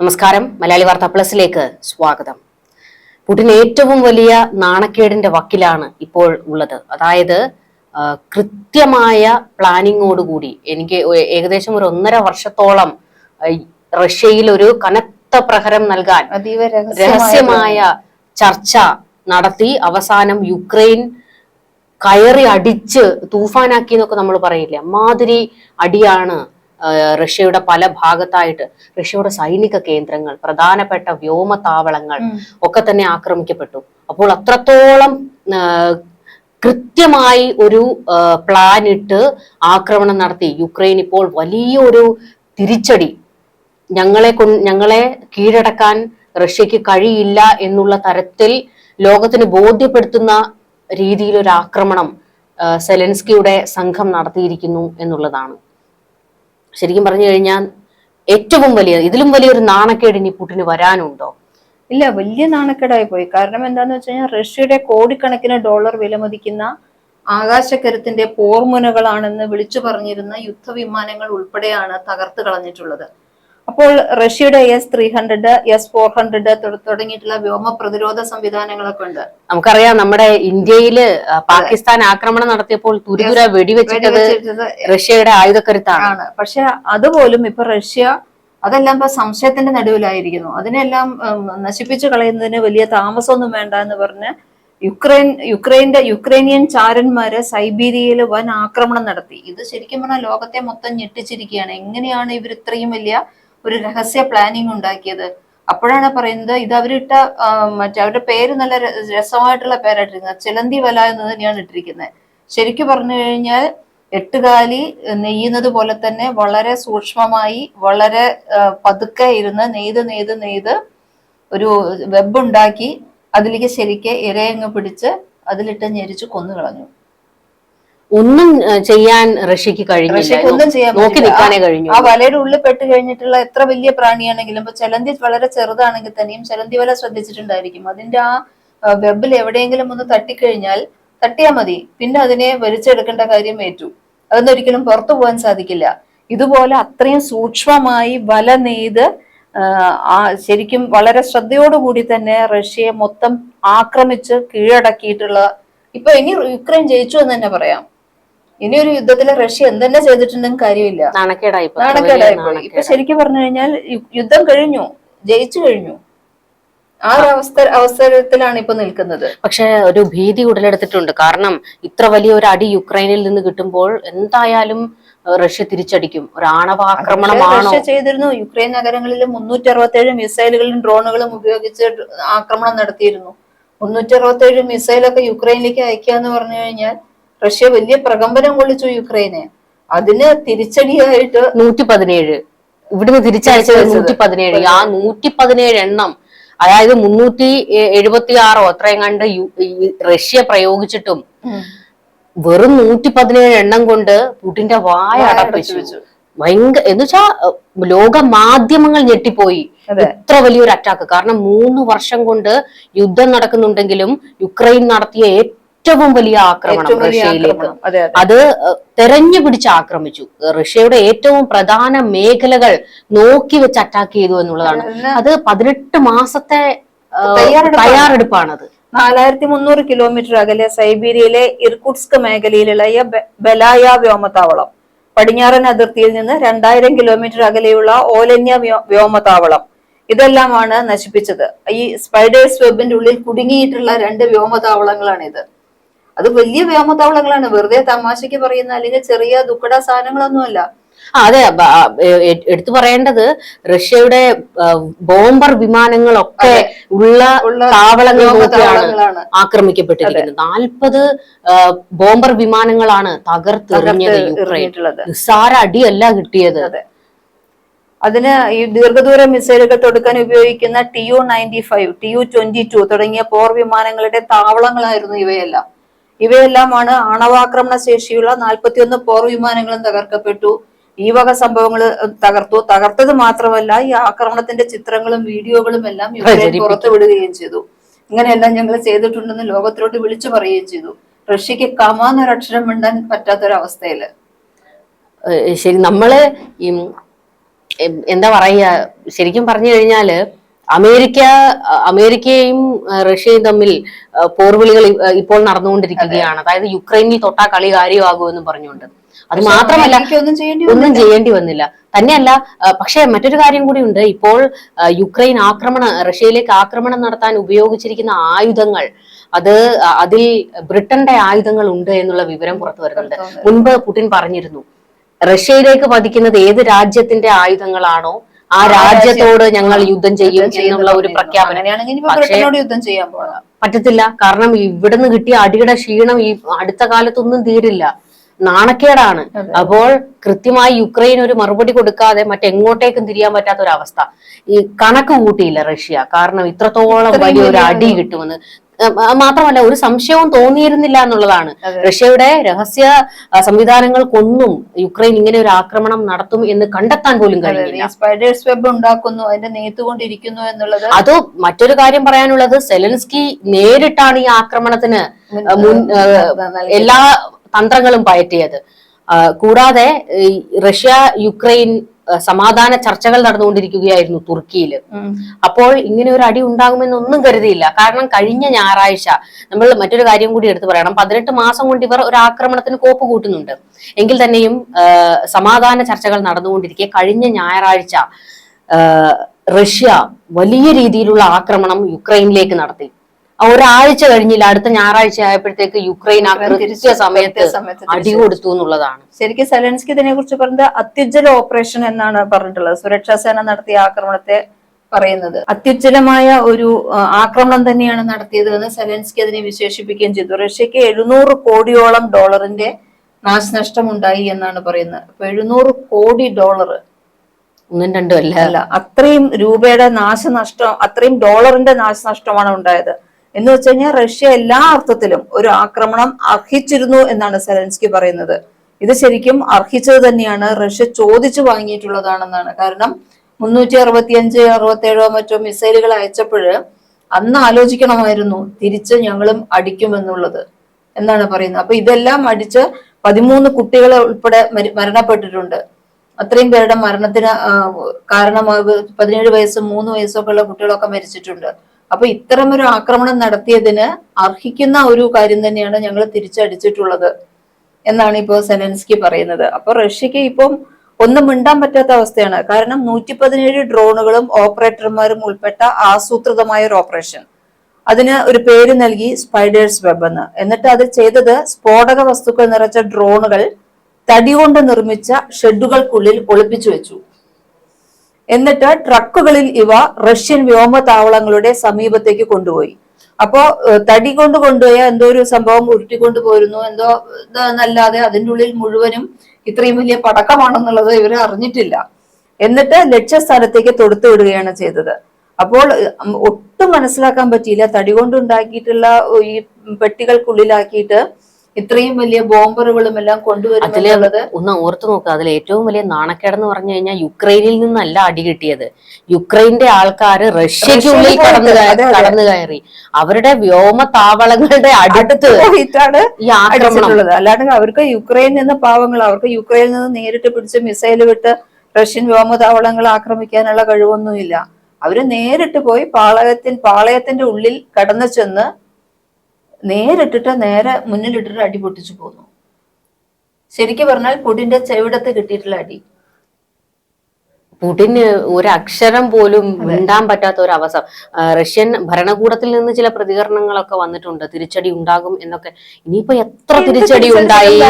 നമസ്കാരം. മലയാളി വാർത്ത പ്ലസിലേക്ക് സ്വാഗതം. പുടിൻ ഏറ്റവും വലിയ നാണക്കേടിന്റെ വക്കിലാണ് ഇപ്പോൾ ഉള്ളത്. അതായത് കൃത്യമായ പ്ലാനിങ്ങോടുകൂടി എനിക്ക് ഏകദേശം ഒരു ഒന്നര വർഷത്തോളം റഷ്യയിൽ ഒരു കനത്ത പ്രഹരം നൽകാൻ അതീവ രഹസ്യമായ ചർച്ച നടത്തി. അവസാനം യുക്രൈൻ കയറി അടിച്ച് തൂഫാനാക്കി എന്നൊക്കെ നമ്മൾ പറയില്ല? അമ്മാതിരി അടിയാണ് റഷ്യയുടെ പല ഭാഗത്തായിട്ട് റഷ്യയുടെ സൈനിക കേന്ദ്രങ്ങൾ പ്രധാനപ്പെട്ട വ്യോമതാവളങ്ങൾ ഒക്കെ തന്നെ ആക്രമിക്കപ്പെട്ടു. അപ്പോൾ അത്രത്തോളം കൃത്യമായി ഒരു പ്ലാൻ ഇട്ട് ആക്രമണം നടത്തി. യുക്രൈൻ ഇപ്പോൾ വലിയൊരു തിരിച്ചടി. ഞങ്ങളെ കൊ ഞങ്ങളെ കീഴടക്കാൻ റഷ്യക്ക് കഴിയില്ല എന്നുള്ള തരത്തിൽ ലോകത്തിന് ബോധ്യപ്പെടുത്തുന്ന രീതിയിൽ ഒരു ആക്രമണം സെലൻസ്കിയുടെ സംഘം നടത്തിയിരിക്കുന്നു എന്നുള്ളതാണ്. ശരിക്കും പറഞ്ഞു കഴിഞ്ഞാൽ ഏറ്റവും വലിയ ഇതിലും വലിയൊരു നാണക്കേട് ഇനി പുട്ടിന് വരാനുണ്ടോ? ഇല്ല വലിയ നാണക്കേടായി പോയി. കാരണം എന്താന്ന് വെച്ച് കഴിഞ്ഞാൽ റഷ്യയുടെ കോടിക്കണക്കിന് ഡോളർ വിലമതിക്കുന്ന ആകാശക്കരത്തിന്റെ പോർമുനകളാണെന്ന് വിളിച്ചു പറഞ്ഞിരുന്ന യുദ്ധവിമാനങ്ങൾ ഉൾപ്പെടെയാണ് തകർത്ത് കളഞ്ഞിട്ടുള്ളത്. അപ്പോൾ റഷ്യയുടെ S three hundred S four hundred തുടങ്ങിയിട്ടുള്ള വ്യോമ പ്രതിരോധ സംവിധാനങ്ങളൊക്കെ ഉണ്ട്. നമുക്കറിയാം നമ്മുടെ ഇന്ത്യയിൽ പാകിസ്ഥാൻ ആക്രമണം നടത്തിയപ്പോൾ തുരിതുര വെടിവെച്ചിട്ടത് റഷ്യയുടെ ആയുധക്കരുത്താണ്. പക്ഷെ അതുപോലും ഇപ്പൊ റഷ്യ അതെല്ലാം ഇപ്പൊ സംശയത്തിന്റെ നടുവിലായിരിക്കുന്നു. അതിനെല്ലാം നശിപ്പിച്ചു കളയുന്നതിന് വലിയ താമസമൊന്നും വേണ്ട എന്ന് പറഞ്ഞ് യുക്രൈൻ യുക്രൈന്റെ യുക്രൈനിയൻ ചാരന്മാര് സൈബീരിയയിൽ വൻ ആക്രമണം നടത്തി. ഇത് ശരിക്കും പറഞ്ഞാൽ ലോകത്തെ മൊത്തം ഞെട്ടിച്ചിരിക്കുകയാണ്. എങ്ങനെയാണ് ഇവർ ഇത്രയും വലിയ ഒരു രഹസ്യ പ്ലാനിങ് ഉണ്ടാക്കിയത്. അപ്പോഴാണ് പറയുന്നത് ഇത് അവരിട്ട മറ്റേ അവരുടെ പേര് നല്ല രസമായിട്ടുള്ള പേരായിട്ടിരിക്കുന്നത്. ചിലന്തി വല എന്ന് തന്നെയാണ് ഇട്ടിരിക്കുന്നത്. ശരിക്കും പറഞ്ഞു കഴിഞ്ഞാൽ എട്ടുകാലി നെയ്യുന്നത് പോലെ തന്നെ വളരെ സൂക്ഷ്മമായി വളരെ പതുക്കെ ഇരുന്ന് നെയ്ത് നെയ്ത് നെയ്ത് ഒരു വെബ് ഉണ്ടാക്കി അതിലേക്ക് ശരിക്ക് ഇരയങ്ങ് പിടിച്ച് അതിലിട്ട് ഞെരിച്ച് കൊന്നു കളഞ്ഞു ഒന്നും ചെയ്യാൻ റഷ്യക്ക് കഴിഞ്ഞില്ല. റഷ്യക്ക് ഒന്നും ചെയ്യാൻ നോക്കി. നിൽക്കാനേ കഴിഞ്ഞു ആ വലയുടെ ഉള്ളിൽ പെട്ട് കഴിഞ്ഞിട്ടുള്ള എത്ര വലിയ പ്രാണിയാണെങ്കിലും ഇപ്പൊ ചെലന്തി വളരെ ചെറുതാണെങ്കിൽ തന്നെയും ചെലന്തി വല ശ്രദ്ധിച്ചിട്ടുണ്ടായിരിക്കും. അതിന്റെ ആ വെബിൽ എവിടെയെങ്കിലും ഒന്ന് തട്ടിക്കഴിഞ്ഞാൽ തട്ടിയാൽ മതി. പിന്നെ അതിനെ വലിച്ചെടുക്കേണ്ട കാര്യം ഏറ്റു. അതൊന്നും ഒരിക്കലും പുറത്തു പോകാൻ സാധിക്കില്ല. ഇതുപോലെ അത്രയും സൂക്ഷ്മമായി വല നെയ്ത് ശരിക്കും വളരെ ശ്രദ്ധയോടുകൂടി തന്നെ റഷ്യയെ മൊത്തം ആക്രമിച്ച് കീഴടക്കിയിട്ടുള്ള ഇപ്പൊ ഇനി യുക്രൈൻ ജയിച്ചു എന്ന് തന്നെ പറയാം. ഇനി ഒരു യുദ്ധത്തിൽ റഷ്യ എന്തെന്നെ ചെയ്തിട്ടുണ്ടെങ്കിൽ കാര്യമില്ല. നാണക്കേടായി പോയി. നാണക്കേടായി ഇപ്പൊ ശരിക്കും പറഞ്ഞു കഴിഞ്ഞാൽ യുദ്ധം കഴിഞ്ഞു. ജയിച്ചു കഴിഞ്ഞു. ആ അവസ്ഥ അവസരത്തിലാണ് ഇപ്പൊ നിൽക്കുന്നത്. പക്ഷെ ഒരു ഭീതി ഉടലെടുത്തിട്ടുണ്ട്. കാരണം ഇത്ര വലിയ ഒരു അടി യുക്രൈനിൽ നിന്ന് കിട്ടുമ്പോൾ എന്തായാലും റഷ്യ തിരിച്ചടിക്കും. ഒരു ആണവാക്രമണമാണ്? റഷ്യ ചെയ്തിരുന്നു. യുക്രൈൻ നഗരങ്ങളിൽ മുന്നൂറ്റി അറുപത്തേഴ് മിസൈലുകളും ഡ്രോണുകളും ഉപയോഗിച്ച് ആക്രമണം നടത്തിയിരുന്നു. മുന്നൂറ്റി അറുപത്തേഴ് മിസൈലൊക്കെ യുക്രൈനിലേക്ക് അയക്കുക എന്ന് പറഞ്ഞു കഴിഞ്ഞാൽ റഷ്യ വലിയ പ്രകമ്പനം കൊള്ളിച്ചു യുക്രൈനെ. അതിന് തിരിച്ചടിയായിട്ട് നൂറ്റി പതിനേഴ് ഇവിടുന്ന് തിരിച്ചയച്ചത്. നൂറ്റി പതിനേഴ് ആ നൂറ്റി പതിനേഴ് എണ്ണം അതായത് മുന്നൂറ്റി എഴുപത്തി ആറോ അത്രയും കണ്ട് റഷ്യ പ്രയോഗിച്ചിട്ടും വെറും നൂറ്റി പതിനേഴ് എണ്ണം കൊണ്ട് പുടിന്റെ വായ അടപ്പിച്ചു. ഭയങ്കര എന്നുവെച്ചാ വെച്ചാ ലോക മാധ്യമങ്ങൾ ഞെട്ടിപ്പോയി. ഇത്ര വലിയൊരു അറ്റാക്ക് കാരണം മൂന്ന് വർഷം കൊണ്ട് യുദ്ധം നടക്കുന്നുണ്ടെങ്കിലും യുക്രൈൻ നടത്തിയ ഏറ്റവും ഏറ്റവും വലിയ ആക്രമണം റഷ്യയിലേക്ക്. അതെ തെരഞ്ഞു പിടിച്ച് ആക്രമിച്ചു. റഷ്യയുടെ ഏറ്റവും പ്രധാന മേഖലകൾ നോക്കി വെച്ച് അറ്റാക്ക് ചെയ്തു എന്നുള്ളതാണ്. അത് പതിനെട്ട് മാസത്തെ തയ്യാറെടുപ്പാണ്. തയ്യാറെടുപ്പാണത്. നാലായിരത്തി മുന്നൂറ് കിലോമീറ്റർ അകലെ സൈബീരിയയിലെ ഇർകുട്സ്ക് മേഖലയിലുള്ള ബലായ വ്യോമത്താവളം. പടിഞ്ഞാറൻ അതിർത്തിയിൽ നിന്ന് രണ്ടായിരം കിലോമീറ്റർ അകലെയുള്ള ഓലന്യ വ്യോമത്താവളം. വ്യോമതാവളം ഇതെല്ലാമാണ് നശിപ്പിച്ചത്. ഈ സ്പൈഡേഴ്സ് വെബിന്റെ ഉള്ളിൽ കുടുങ്ങിയിട്ടുള്ള രണ്ട് വ്യോമതാവളങ്ങളാണിത് അത് വലിയ വ്യോമത്താവളങ്ങളാണ് വെറുതെ തമാശയ്ക്ക് പറയുന്ന അല്ലെങ്കിൽ ചെറിയ ദുഃഖട സാധനങ്ങളൊന്നുമല്ല. അതെ. എടുത്തു പറയേണ്ടത് റഷ്യയുടെ ബോംബർ വിമാനങ്ങളൊക്കെ ഉള്ള താവളങ്ങൾ നോക്കിയാണ് ആക്രമിക്കപ്പെട്ടിരിക്കുന്നത്. നാൽപ്പത് ബോംബർ വിമാനങ്ങളാണ് തകർത്തെറിഞ്ഞത് യുക്രൈൻ. നിസ്സാര അടിയല്ല കിട്ടിയത്. അതെ. അതിന് ഈ ദീർഘദൂര മിസൈലുകൾ തൊടുക്കാൻ ഉപയോഗിക്കുന്ന T U ninety five T U twenty two തുടങ്ങിയ പോർ വിമാനങ്ങളുടെ താവളങ്ങളായിരുന്നു ഇവയെല്ലാം. ഇവയെല്ലാമാണ് ആണവാക്രമണ ശേഷിയുള്ള നാൽപ്പത്തിയൊന്ന് പോർ വിമാനങ്ങളും തകർക്കപ്പെട്ടു. ഈ വക സംഭവങ്ങൾ തകർത്തു. തകർത്തത് മാത്രമല്ല ഈ ആക്രമണത്തിന്റെ ചിത്രങ്ങളും വീഡിയോകളും എല്ലാം യുക്രൈൻ. പുറത്തു വിടുകയും ചെയ്തു. ഇങ്ങനെയെല്ലാം ഞങ്ങൾ ചെയ്തിട്ടുണ്ടെന്ന് ലോകത്തിലോട്ട് വിളിച്ചു പറയുകയും ചെയ്തു. റഷ്യക്ക് കമാന്നൊരക്ഷരം മിണ്ടാൻ പറ്റാത്തൊരവസ്ഥയിൽ ശരി നമ്മൾ എന്താ പറയുക ശരിക്കും പറഞ്ഞു കഴിഞ്ഞാൽ അമേരിക്ക അമേരിക്കയും റഷ്യയും തമ്മിൽ പോർവിളികൾ ഇപ്പോൾ നടന്നുകൊണ്ടിരിക്കുകയാണ്. അതായത് യുക്രൈനിൽ തൊട്ടാ കളി കാര്യമാകുമെന്ന് പറഞ്ഞുകൊണ്ട്. അത് മാത്രമല്ല ഒന്നും ചെയ്യേണ്ടി വന്നില്ല. തന്നെയല്ല പക്ഷേ മറ്റൊരു കാര്യം കൂടി ഉണ്ട്. ഇപ്പോൾ യുക്രൈൻ ആക്രമണ റഷ്യയിലേക്ക് ആക്രമണം നടത്താൻ ഉപയോഗിച്ചിരിക്കുന്ന ആയുധങ്ങൾ അത് അതിൽ ബ്രിട്ടന്റെ ആയുധങ്ങൾ ഉണ്ട് എന്നുള്ള വിവരം പുറത്തു വരുന്നുണ്ട്. മുൻപ് പുടിൻ പറഞ്ഞിരുന്നു റഷ്യയിലേക്ക് പതിക്കുന്നത് ഏത് രാജ്യത്തിന്റെ ആയുധങ്ങളാണോ ആ രാജ്യത്തോട് ഞങ്ങൾ യുദ്ധം ചെയ്യും എന്നുള്ള ഒരു പ്രഖ്യാപനം. യുദ്ധം ചെയ്യാൻ പോകാം. പറ്റത്തില്ല. കാരണം ഇവിടുന്ന് കിട്ടിയ അടിയുടെ ക്ഷീണം ഈ അടുത്ത കാലത്തൊന്നും തീരില്ല. നാണക്കേടാണ്. അപ്പോൾ കൃത്യമായി യുക്രൈൻ ഒരു മറുപടി കൊടുക്കാതെ മറ്റെങ്ങോട്ടേക്കും തിരിയാൻ പറ്റാത്ത ഒരു അവസ്ഥ. ഈ കണക്ക് കൂട്ടിയില്ല റഷ്യ. കാരണം ഇത്രത്തോളം വലിയൊരു അടി കിട്ടുമെന്ന്. മാത്രമല്ല ഒരു സംശയവും തോന്നിയിരുന്നില്ല എന്നുള്ളതാണ്. റഷ്യയുടെ രഹസ്യ സംവിധാനങ്ങൾ സംവിധാനങ്ങൾക്കൊന്നും യുക്രൈൻ ഇങ്ങനെ ഒരു ആക്രമണം നടത്തും എന്ന് കണ്ടെത്താൻ പോലും കഴിഞ്ഞില്ല. സ്പൈഡേഴ്സ് വെബ് ഉണ്ടാക്കുന്നു അതിന്റെ നെയ്ത്തുകൊണ്ടിരിക്കുന്നു എന്നുള്ളത് അത് മറ്റൊരു കാര്യം പറയാനുള്ളത് സെലൻസ്കി നേരിട്ടാണ് ഈ ആക്രമണത്തിന് മുൻ-. എല്ലാ തന്ത്രങ്ങളും പയറ്റിയത്. കൂടാതെ റഷ്യ യുക്രൈൻ സമാധാന ചർച്ചകൾ നടന്നുകൊണ്ടിരിക്കുകയായിരുന്നു തുർക്കിയിൽ അപ്പോൾ ഇങ്ങനെ ഒരു അടി ഉണ്ടാകുമെന്നൊന്നും കരുതിയില്ല. കാരണം കഴിഞ്ഞ ഞായറാഴ്ച നമ്മൾ മറ്റൊരു കാര്യം കൂടി എടുത്തു പറയണം. പതിനെട്ട് മാസം കൊണ്ട് ഇവർ ഒരു ആക്രമണത്തിന് കോപ്പ് കൂട്ടുന്നുണ്ട്. എങ്കിൽ തന്നെയും സമാധാന ചർച്ചകൾ നടന്നുകൊണ്ടിരിക്കെ കഴിഞ്ഞ ഞായറാഴ്ച റഷ്യ വലിയ രീതിയിലുള്ള ആക്രമണം യുക്രൈനിലേക്ക് നടത്തി. ഒരാഴ്ച കഴിഞ്ഞില്ല അടുത്ത ഞായറാഴ്ച ആയപ്പോഴത്തേക്ക് യുക്രൈൻ ആ കൃത്യ സമയത്ത് അടി കൊടുത്തു എന്നുള്ളതാണ്. ശരിക്കും സെലൻസ്കി ഇതിനെ കുറിച്ച് പറഞ്ഞത് അത്യുജ്വല ഓപ്പറേഷൻ എന്നാണ് പറഞ്ഞിട്ടുള്ളത്. സുരക്ഷാ സേന നടത്തിയ ആക്രമണത്തെ പറയുന്നത്. അത്യുജ്വലമായ ഒരു ആക്രമണം തന്നെയാണ് നടത്തിയത് എന്ന് സെലൻസ്കി അതിനെ വിശേഷിപ്പിക്കുകയും ചെയ്തു. റഷ്യക്ക് എഴുന്നൂറ് കോടിയോളം ഡോളറിന്റെ നാശനഷ്ടം ഉണ്ടായി എന്നാണ് പറയുന്നത്. അപ്പൊ എഴുന്നൂറ് കോടി ഡോളർ ഒന്നും രണ്ടും അല്ല. അല്ല അത്രയും രൂപയുടെ നാശനഷ്ടം അത്രയും ഡോളറിന്റെ നാശനഷ്ടമാണ് ഉണ്ടായത്. എന്ന് വെച്ച് കഴിഞ്ഞാൽ റഷ്യ എല്ലാ അർത്ഥത്തിലും ഒരു ആക്രമണം അർഹിച്ചിരുന്നു എന്നാണ് സെലൻസ്കി പറയുന്നത്. ഇത് ശരിക്കും അർഹിച്ചത് തന്നെയാണ്. റഷ്യ ചോദിച്ചു വാങ്ങിയിട്ടുള്ളതാണെന്നാണ്. കാരണം മുന്നൂറ്റി അറുപത്തി അഞ്ച് അറുപത്തി അറുപത്തേഴോ മറ്റോ മിസൈലുകൾ അയച്ചപ്പോഴ് അന്ന് ആലോചിക്കണമായിരുന്നു തിരിച്ച് ഞങ്ങളും അടിക്കുമെന്നുള്ളത് എന്നാണ് പറയുന്നത്. അപ്പൊ ഇതെല്ലാം അടിച്ച് പതിമൂന്ന് കുട്ടികളെ ഉൾപ്പെടെ മരണപ്പെട്ടിട്ടുണ്ട്. അത്രയും പേരുടെ മരണത്തിന് കാരണമാകു പതിനേഴ് വയസ്സും മൂന്ന് വയസ്സൊക്കെ ഉള്ള കുട്ടികളൊക്കെ മരിച്ചിട്ടുണ്ട്. അപ്പൊ ഇത്തരം ഒരു ആക്രമണം നടത്തിയതിന് അർഹിക്കുന്ന ഒരു കാര്യം തന്നെയാണ് ഞങ്ങൾ തിരിച്ചടിച്ചിട്ടുള്ളത് എന്നാണ് ഇപ്പോൾ സെനൻസ്കി പറയുന്നത്. അപ്പൊ റഷ്യക്ക് ഇപ്പം ഒന്നും മിണ്ടാൻ പറ്റാത്ത അവസ്ഥയാണ്. കാരണം നൂറ്റി പതിനേഴ് ഡ്രോണുകളും ഓപ്പറേറ്റർമാരും ഉൾപ്പെട്ട ആസൂത്രിതമായ ഒരു ഓപ്പറേഷൻ. അതിന് ഒരു പേര് നൽകി സ്പൈഡേഴ്സ് വെബ് എന്ന്. എന്നിട്ട് അത് ചെയ്തത് സ്ഫോടക വസ്തുക്കൾ നിറച്ച ഡ്രോണുകൾ തടി കൊണ്ട് നിർമ്മിച്ച ഷെഡുകൾക്കുള്ളിൽ ഒളിപ്പിച്ചു വെച്ചു. എന്നിട്ട് ട്രക്കുകളിൽ ഇവ റഷ്യൻ വ്യോമതാവളങ്ങളുടെ സമീപത്തേക്ക് കൊണ്ടുപോയി. അപ്പോ തടി കൊണ്ട് കൊണ്ടുപോയ എന്തോ ഒരു സംഭവം ഉരുട്ടിക്കൊണ്ടു പോരുന്നു. എന്തോ എന്നല്ലാതെ അതിന്റെ ഉള്ളിൽ മുഴുവനും ഇത്രയും വലിയ പടക്കമാണെന്നുള്ളത് ഇവർ അറിഞ്ഞിട്ടില്ല. എന്നിട്ട് ലക്ഷ്യസ്ഥാനത്തേക്ക് തൊടുത്തു വിടുകയാണ് ചെയ്തത്. അപ്പോൾ ഒട്ടും മനസ്സിലാക്കാൻ പറ്റിയില്ല. തടി കൊണ്ടുണ്ടാക്കിയിട്ടുള്ള ഈ പെട്ടികൾക്കുള്ളിലാക്കിയിട്ട് ഇത്രയും വലിയ ബോംബറുകളും എല്ലാം കൊണ്ടുവരുന്നത് ഒന്ന് ഓർത്തു നോക്കുക അതിൽ ഏറ്റവും വലിയ നാണക്കേടെന്ന് പറഞ്ഞു കഴിഞ്ഞാൽ യുക്രൈനിൽ നിന്നല്ല അടി കിട്ടിയത്. യുക്രൈന്റെ ആൾക്കാർ റഷ്യക്കുള്ളിൽ കടന്നു. കടന്നു കയറി. അവരുടെ വ്യോമ താവളങ്ങളുടെ അടുത്ത് ഈ ആക്രമണം അല്ലാണ്ട് അവർക്ക് യുക്രൈനിൽ നിന്ന് പാവങ്ങൾ അവർക്ക് യുക്രൈനിൽ നിന്ന് നേരിട്ട് പിടിച്ച് മിസൈൽ വിട്ട് റഷ്യൻ വ്യോമതാവളങ്ങൾ ആക്രമിക്കാനുള്ള കഴിവൊന്നുമില്ല. അവർ നേരിട്ട് പോയി പാളയത്തിൻ പാളയത്തിന്റെ ഉള്ളിൽ കടന്നു ചെന്ന് നേരിട്ടിട്ട് നേരെ മുന്നിലിട്ടിട്ട് അടി പൊട്ടിച്ചു പോന്നു. ശരിക്കും പറഞ്ഞാൽ പുടിന്റെ ചെവിടത്ത് കിട്ടിയിട്ടുള്ള അടി. പുടിന് ഒരക്ഷരം പോലും മിണ്ടാൻ പറ്റാത്ത ഒരു അവസ്ഥ റഷ്യൻ ഭരണകൂടത്തിൽ നിന്ന് ചില പ്രതികരണങ്ങളൊക്കെ വന്നിട്ടുണ്ട്. തിരിച്ചടി ഉണ്ടാകും എന്നൊക്കെ. ഇനിയിപ്പോ എത്ര തിരിച്ചടി ഉണ്ടായി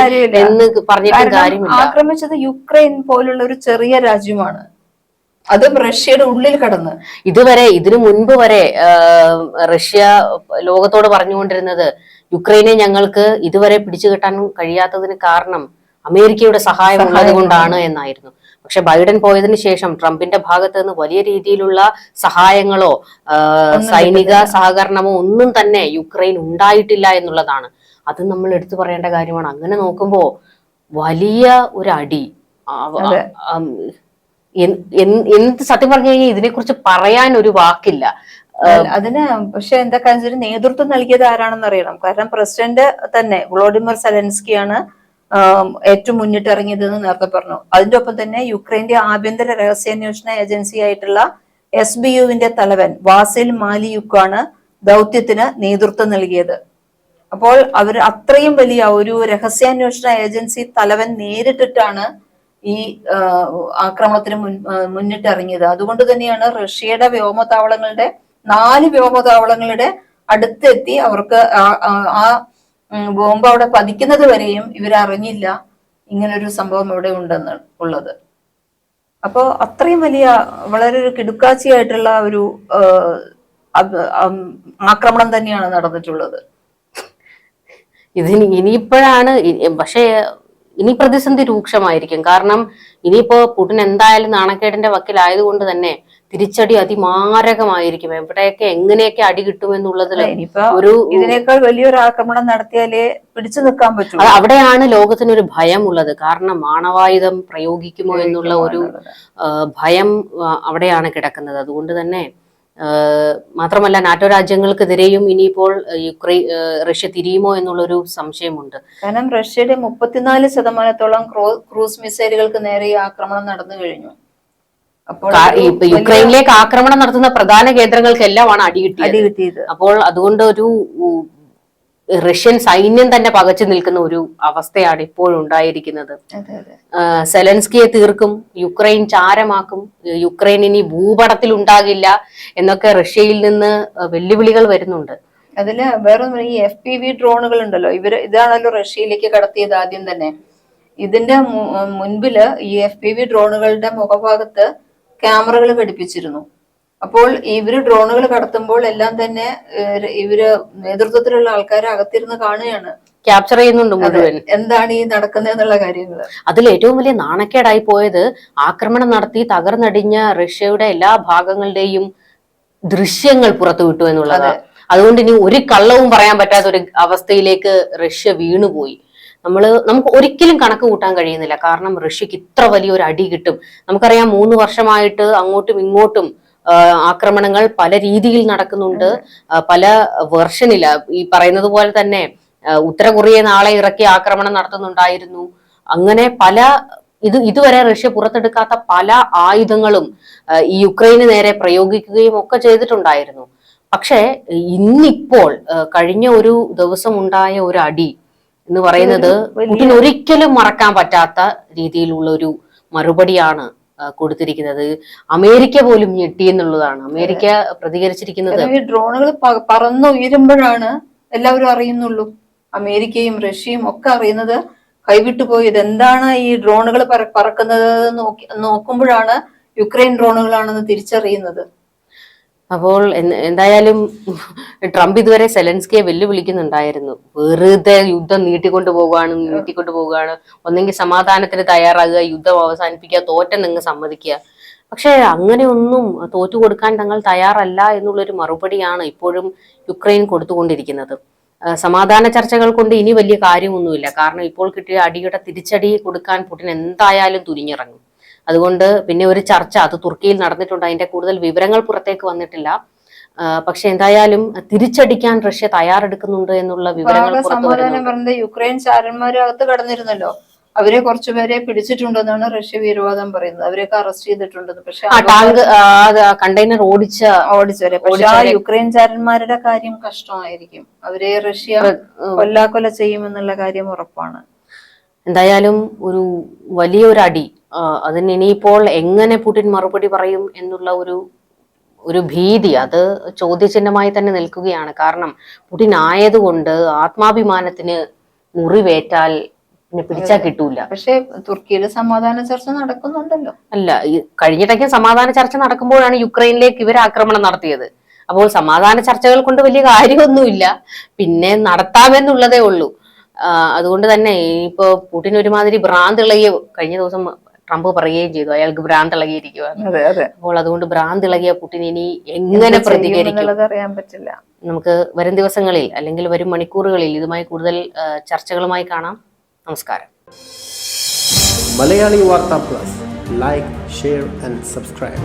എന്ന് പറഞ്ഞിട്ട് കാര്യമില്ല. ആക്രമിച്ചത് യുക്രൈൻ പോലുള്ള ഒരു ചെറിയ രാജ്യമാണ്. അതും റഷ്യയുടെ ഉള്ളിൽ കടന്ന്. ഇതുവരെ ഇതിനു മുൻപ് വരെ റഷ്യ ലോകത്തോട് പറഞ്ഞുകൊണ്ടിരുന്നത് യുക്രൈനെ ഞങ്ങൾക്ക് ഇതുവരെ പിടിച്ചു കെട്ടാൻ കഴിയാത്തതിന് കാരണം അമേരിക്കയുടെ സഹായം ഉള്ളത് കൊണ്ടാണ് എന്നായിരുന്നു. പക്ഷെ ബൈഡൻ പോയതിന് ശേഷം ട്രംപിന്റെ ഭാഗത്ത് നിന്ന് വലിയ രീതിയിലുള്ള സഹായങ്ങളോ സൈനിക സഹകരണമോ ഒന്നും തന്നെ യുക്രൈൻ ഉണ്ടായിട്ടില്ല എന്നുള്ളതാണ്. അത് നമ്മൾ എടുത്തു പറയേണ്ട കാര്യമാണ്. അങ്ങനെ നോക്കുമ്പോ വലിയ ഒരു അടി. എന്ത് സത്യം പറഞ്ഞു കഴിഞ്ഞാൽ ഇതിനെക്കുറിച്ച് പറയാൻ ഒരു വാക്കില്ല അതിന് പക്ഷെ എന്താ കാര്യം നേതൃത്വം നൽകിയത് ആരാണെന്ന് അറിയണം കാരണം പ്രസിഡന്റ് തന്നെ വ്ളോഡിമിർ സെലൻസ്കിയാണ് ആണ് ഏറ്റവും മുന്നിട്ടിറങ്ങിയതെന്ന് നേരത്തെ പറഞ്ഞു. അതിന്റെ ഒപ്പം തന്നെ യുക്രൈന്റെ ആഭ്യന്തര രഹസ്യാന്വേഷണ ഏജൻസി ആയിട്ടുള്ള എസ് ബി യുവിന്റെ തലവൻ വാസിൽ മാലിയുക്കാണ് ദൗത്യത്തിന് നേതൃത്വം നൽകിയത്. അപ്പോൾ അവർ അത്രയും വലിയ ഒരു രഹസ്യാന്വേഷണ ഏജൻസി തലവൻ നേരിട്ടിട്ടാണ് ഈ ആക്രമണത്തിന് മുൻ മുന്നിട്ടിറങ്ങിയത്. അതുകൊണ്ട് തന്നെയാണ് റഷ്യയുടെ വ്യോമതാവളങ്ങളുടെ നാല് വ്യോമതാവളങ്ങളുടെ അടുത്തെത്തി അവർക്ക് ആ- ബോംബ് അവിടെ പതിക്കുന്നത് വരെയും ഇവരറിഞ്ഞില്ല. ഇങ്ങനൊരു സംഭവം ഇവിടെ ഉണ്ടെന്ന് ഉള്ളത്. അപ്പോ അത്രയും വലിയ വളരെ ഒരു കിടുക്കാച്ചിയായിട്ടുള്ള ഒരു ആക്രമണം തന്നെയാണ് നടന്നിട്ടുള്ളത്. ഇതിന് ഇനിയിപ്പോഴാണ് പക്ഷേ ഇനി പ്രതിസന്ധി രൂക്ഷമായിരിക്കും. കാരണം ഇനിയിപ്പോ പുടിൻ എന്തായാലും നാണക്കേടിന്റെ വക്കിലായതുകൊണ്ട് തന്നെ തിരിച്ചടി അതിമാരകമായിരിക്കും. എവിടെയൊക്കെ എങ്ങനെയൊക്കെ അടി കിട്ടുമെന്നുള്ളതിൽ ഒരു ഇതിനേക്കാൾ വലിയൊരു ആക്രമണം നടത്തിയാലേ പിടിച്ചു നിൽക്കാൻ പറ്റും അവിടെയാണ് അവിടെയാണ് ലോകത്തിനൊരു ഭയം ഉള്ളത് കാരണം ആണവായുധം പ്രയോഗിക്കുമോ എന്നുള്ള ഒരു ഭയം അവിടെയാണ് കിടക്കുന്നത്. അതുകൊണ്ട് തന്നെ മാത്രമല്ല നാറ്റോ രാജ്യങ്ങൾക്കെതിരെയും ഇനിയിപ്പോൾ യുക്രൈൻ റഷ്യ തിരിയുമോ എന്നുള്ളൊരു സംശയമുണ്ട്. കാരണം റഷ്യയുടെ മുപ്പത്തിനാല് ശതമാനത്തോളം ക്രൂ- ക്രൂസ് മിസൈലുകൾക്ക് നേരെ ആക്രമണം നടന്നു കഴിഞ്ഞു. അപ്പോൾ യുക്രൈനിലേക്ക് ആക്രമണം നടത്തുന്ന പ്രധാന കേന്ദ്രങ്ങൾക്കെല്ലാമാണ് അടി കിട്ടിയത് അപ്പോൾ അതുകൊണ്ട് ഒരു റഷ്യൻ സൈന്യം തന്നെ പകച്ചു നിൽക്കുന്ന ഒരു അവസ്ഥയാണ് ഇപ്പോഴും ഉണ്ടായിരിക്കുന്നത്. സെലൻസ്കിയെ തീർക്കും യുക്രൈൻ ചാരമാക്കും യുക്രൈൻ ഇനി ഭൂപടത്തിൽ ഉണ്ടാകില്ല എന്നൊക്കെ റഷ്യയിൽ നിന്ന് വെല്ലുവിളികൾ വരുന്നുണ്ട്. അതിൽ വേറൊന്നും ഈ എഫ് പി വി ഡ്രോണുകൾ ഉണ്ടല്ലോ ഇവർ ഇതാണല്ലോ റഷ്യയിലേക്ക് കടത്തിയത് ആദ്യം തന്നെ. ഇതിന്റെ മുൻപിൽ ഈ എഫ് പി വി ഡ്രോണുകളുടെ മുഖഭാഗത്ത് ക്യാമറകൾ ഘടിപ്പിച്ചിരുന്നു. അപ്പോൾ ഇവർ ഡ്രോണുകൾ കടത്തുമ്പോൾ എല്ലാം തന്നെ ഇവർ നേതൃത്വത്തിലുള്ള ആൾക്കാരെ അകത്തിരുന്ന് കാണുകയാണ്. ക്യാപ്ചർ ചെയ്യുന്നുണ്ട് മുഴുവൻ. എന്താണ് ഈ നടക്കുന്നത് എന്നുള്ള കാര്യങ്ങൾ അതിൽ ഏറ്റവും വലിയ നാണക്കേടായി പോയത് ആക്രമണം നടത്തി തകർന്നടിഞ്ഞ റഷ്യയുടെ എല്ലാ ഭാഗങ്ങളുടെയും ദൃശ്യങ്ങൾ പുറത്തു വിട്ടു എന്നുള്ളത്. അതുകൊണ്ട് ഇനി ഒരു കള്ളവും പറയാൻ പറ്റാത്ത ഒരു അവസ്ഥയിലേക്ക് റഷ്യ വീണുപോയി. നമ്മൾ നമുക്ക് ഒരിക്കലും കണക്ക് കൂട്ടാൻ കഴിയുന്നില്ല. കാരണം റഷ്യക്ക് ഇത്ര വലിയൊരു അടി കിട്ടും. നമുക്കറിയാം മൂന്ന് വർഷമായിട്ട് അങ്ങോട്ടും ഇങ്ങോട്ടും ആക്രമണങ്ങൾ പല രീതിയിൽ നടക്കുന്നുണ്ട്. പല വെർഷനില ഈ പറയുന്നത് പോലെ തന്നെ ഉത്തര കൊറിയ നാളെ ഇറക്കി ആക്രമണം നടത്തുന്നുണ്ടായിരുന്നു. അങ്ങനെ പല ഇത് ഇതുവരെ റഷ്യ പുറത്തെടുക്കാത്ത പല ആയുധങ്ങളും ഈ യുക്രൈന് നേരെ പ്രയോഗിക്കുകയും ഒക്കെ ചെയ്തിട്ടുണ്ടായിരുന്നു. പക്ഷേ ഇന്നിപ്പോൾ കഴിഞ്ഞ ഒരു ദിവസം ഉണ്ടായ ഒരു അടി എന്ന് പറയുന്നത് ഒരിക്കലും മറക്കാൻ പറ്റാത്ത രീതിയിലുള്ള ഒരു മറുപടിയാണ് കൊടുത്തിരിക്കുന്നത്. അമേരിക്ക പോലും ഞെട്ടി എന്നുള്ളതാണ്. അമേരിക്ക പ്രതികരിച്ചിരിക്കുന്നത് ഈ ഡ്രോണുകൾ പറന്നുയരുമ്പോഴാണ് എല്ലാവരും അറിയുന്നുള്ളൂ. അമേരിക്കയും റഷ്യയും ഒക്കെ അറിയുന്നത് കൈവിട്ടു പോയത് എന്താണ് ഈ ഡ്രോണുകൾ പറക്കുന്നത് നോക്കി നോക്കുമ്പോഴാണ് യുക്രൈൻ ഡ്രോണുകളാണെന്ന് തിരിച്ചറിയുന്നത്. അപ്പോൾ എന്തായാലും ട്രംപ് ഇതുവരെ സെലൻസ്കിയെ വെല്ലുവിളിക്കുന്നുണ്ടായിരുന്നു. വെറുതെ യുദ്ധം നീട്ടിക്കൊണ്ടു പോവുകയാണ് നീട്ടിക്കൊണ്ടു പോവുകയാണ്. ഒന്നെങ്കിൽ സമാധാനത്തിന് തയ്യാറാകുക യുദ്ധം അവസാനിപ്പിക്കുക തോറ്റം നിങ്ങൾ സമ്മതിക്കുക. പക്ഷെ അങ്ങനെയൊന്നും തോറ്റു കൊടുക്കാൻ തങ്ങൾ തയ്യാറല്ല എന്നുള്ളൊരു മറുപടിയാണ് ഇപ്പോഴും യുക്രൈൻ കൊടുത്തുകൊണ്ടിരിക്കുന്നത്. സമാധാന ചർച്ചകൾ കൊണ്ട് ഇനി വലിയ കാര്യമൊന്നുമില്ല. കാരണം ഇപ്പോൾ കിട്ടിയ അടിയുടെ തിരിച്ചടി കൊടുക്കാൻ പുടിൻ എന്തായാലും തുനിഞ്ഞിറങ്ങും. അതുകൊണ്ട് പിന്നെ ഒരു ചർച്ച അത് തുർക്കിയിൽ നടന്നിട്ടുണ്ട് അതിന്റെ കൂടുതൽ വിവരങ്ങൾ പുറത്തേക്ക് വന്നിട്ടില്ല. പക്ഷെ എന്തായാലും തിരിച്ചടിക്കാൻ റഷ്യ തയ്യാറെടുക്കുന്നുണ്ട് എന്നുള്ള വിവരങ്ങൾ സമാധാനം പറഞ്ഞത് യുക്രൈൻ ചാരന്മാരും അകത്ത് കടന്നിരുന്നല്ലോ. അവരെ കുറച്ചുപേരെ പിടിച്ചിട്ടുണ്ടെന്നാണ് റഷ്യ വീരവാദം പറയുന്നത്. അവരെയൊക്കെ അറസ്റ്റ് ചെയ്തിട്ടുണ്ടെന്ന്. പക്ഷെ ടാങ്ക് കണ്ടെയ്നർ ഓടിച്ച ഓടിച്ചവരെ. പക്ഷെ ആ യുക്രൈൻ ചാരന്മാരുടെ കാര്യം കഷ്ടമായിരിക്കും. അവരെ റഷ്യ കൊല്ലാക്കൊല ചെയ്യുമെന്നുള്ള കാര്യം ഉറപ്പാണ്. എന്തായാലും ഒരു വലിയൊരു അടി അതിന് ഇനിയിപ്പോൾ എങ്ങനെ പുടിൻ മറുപടി പറയും എന്നുള്ള ഒരു ഒരു ഭീതി അത് ചോദ്യചിഹ്നമായി തന്നെ നിൽക്കുകയാണ്. കാരണം പുടിൻ ആയതുകൊണ്ട് ആത്മാഭിമാനത്തിന് മുറിവേറ്റാൽ പിന്നെ പിടിച്ചാൽ കിട്ടൂല. പക്ഷെ തുർക്കിയിൽ സമാധാന ചർച്ച നടക്കുന്നുണ്ടല്ലോ. അല്ല കഴിഞ്ഞിടയ്ക്ക് സമാധാന ചർച്ച നടക്കുമ്പോഴാണ് യുക്രൈനിലേക്ക് ഇവർ ആക്രമണം നടത്തിയത്. അപ്പോൾ സമാധാന ചർച്ചകൾ കൊണ്ട് വലിയ കാര്യമൊന്നുമില്ല. പിന്നെ നടത്താമെന്നുള്ളതേ ഉള്ളൂ. അതുകൊണ്ട് തന്നെ ഇപ്പോ പുടിൻ ഒരുമാതിരി ഭ്രാന്തിളയെ കഴിഞ്ഞ ദിവസം ട്രംപ് പറയുകയും ചെയ്തു. അയാൾക്ക് ഭ്രാന്ത് ഇളകിയിരിക്കുവാണ് അതെ അതെ. അപ്പോൾ അതുകൊണ്ട് ഭ്രാന്ത് ഇളകിയ പുട്ടിൻ ഇനി എങ്ങനെ പ്രതികരിക്കും? എന്നുള്ളത് അറിയാൻ പറ്റില്ല. നമുക്ക് വരും ദിവസങ്ങളിൽ അല്ലെങ്കിൽ വരും മണിക്കൂറുകളിൽ ഇതുമായി കൂടുതൽ ചർച്ചകളുമായി കാണാം. നമസ്കാരം. Malayali Vartha plus. Like share and subscribe.